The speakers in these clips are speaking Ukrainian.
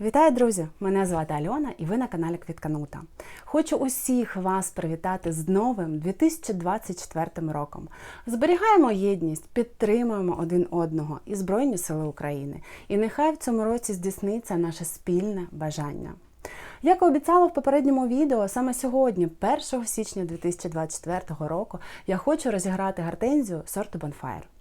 Вітаю, друзі! Мене звати Альона і ви на каналі Квітканута. Хочу усіх вас привітати з новим 2024 роком. Зберігаємо єдність, підтримуємо один одного і Збройні Сили України. І нехай в цьому році здійсниться наше спільне бажання. Як і обіцяла в попередньому відео, саме сьогодні, 1 січня 2024 року, я хочу розіграти гортензію сорту Bonfire.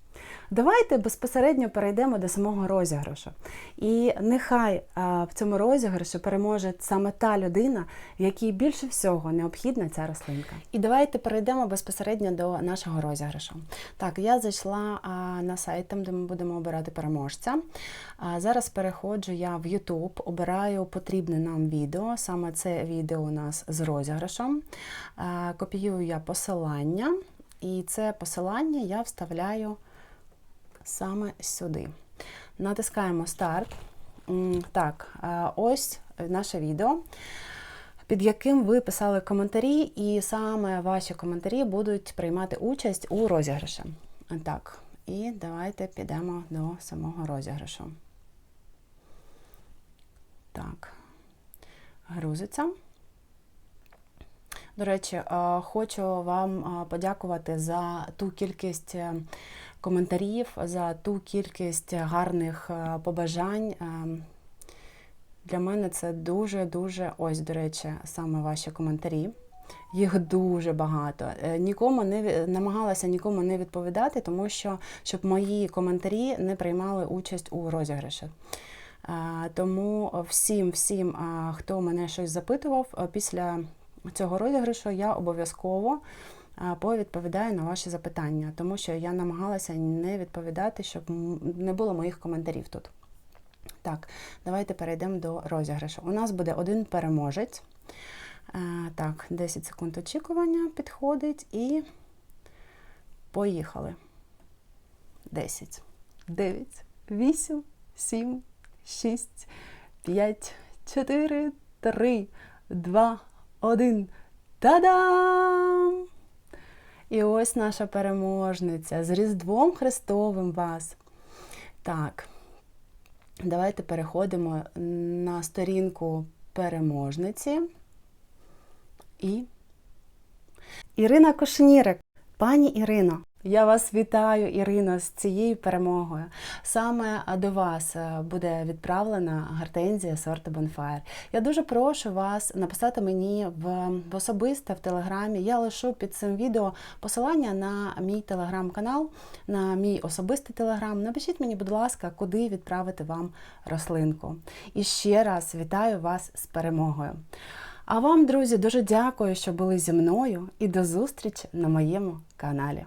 Давайте безпосередньо перейдемо до самого розіграшу. І нехай в цьому розіграші переможе саме та людина, якій більше всього необхідна ця рослинка. І давайте перейдемо безпосередньо до нашого розіграшу. Так, я зайшла на сайт, там, де ми будемо обирати переможця. Зараз переходжу я в YouTube, обираю потрібне нам відео. Саме це відео у нас з розіграшем. Копіюю я посилання, і це посилання я вставляю саме сюди. Натискаємо старт. Так, ось наше відео, під яким ви писали коментарі, і саме ваші коментарі будуть приймати участь у розіграші. Так, і давайте підемо до самого розіграшу. Так, грузиться. До речі, хочу вам подякувати за ту кількість е, коментарів, за ту кількість гарних е, побажань. Е, Для мене це дуже-дуже, ось, до речі, саме ваші коментарі. Їх дуже багато. Нікому не намагалася нікому не відповідати, тому що щоб мої коментарі не приймали участь у розіграші. Тому всім, всім, хто мене щось запитував, після цього розіграшу я обов'язково повідповідаю на ваші запитання, тому що я намагалася не відповідати, щоб не було моїх коментарів тут. Так, давайте перейдемо до розіграшу. У нас буде один переможець. Так, 10 секунд очікування підходить і поїхали. 10, 9, 8, 7, 6, 5, 4, 3, 2, 1. Та-дам! І ось наша переможниця з Різдвом Христовим вас. Так, давайте переходимо на сторінку переможниці. І Ірина Кошнірик. Пані Ірино, я вас вітаю, Ірино, з цією перемогою. Саме до вас е, буде відправлена гортензія сорту Bonfire. Я дуже прошу вас написати мені в, в особисте в телеграмі. Я лишу під цим відео посилання на мій телеграм-канал, на мій особистий телеграм. Напишіть мені, будь ласка, куди відправити вам рослинку. І ще раз вітаю вас з перемогою. А вам, друзі, дуже дякую, що були зі мною і до зустрічі на моєму каналі.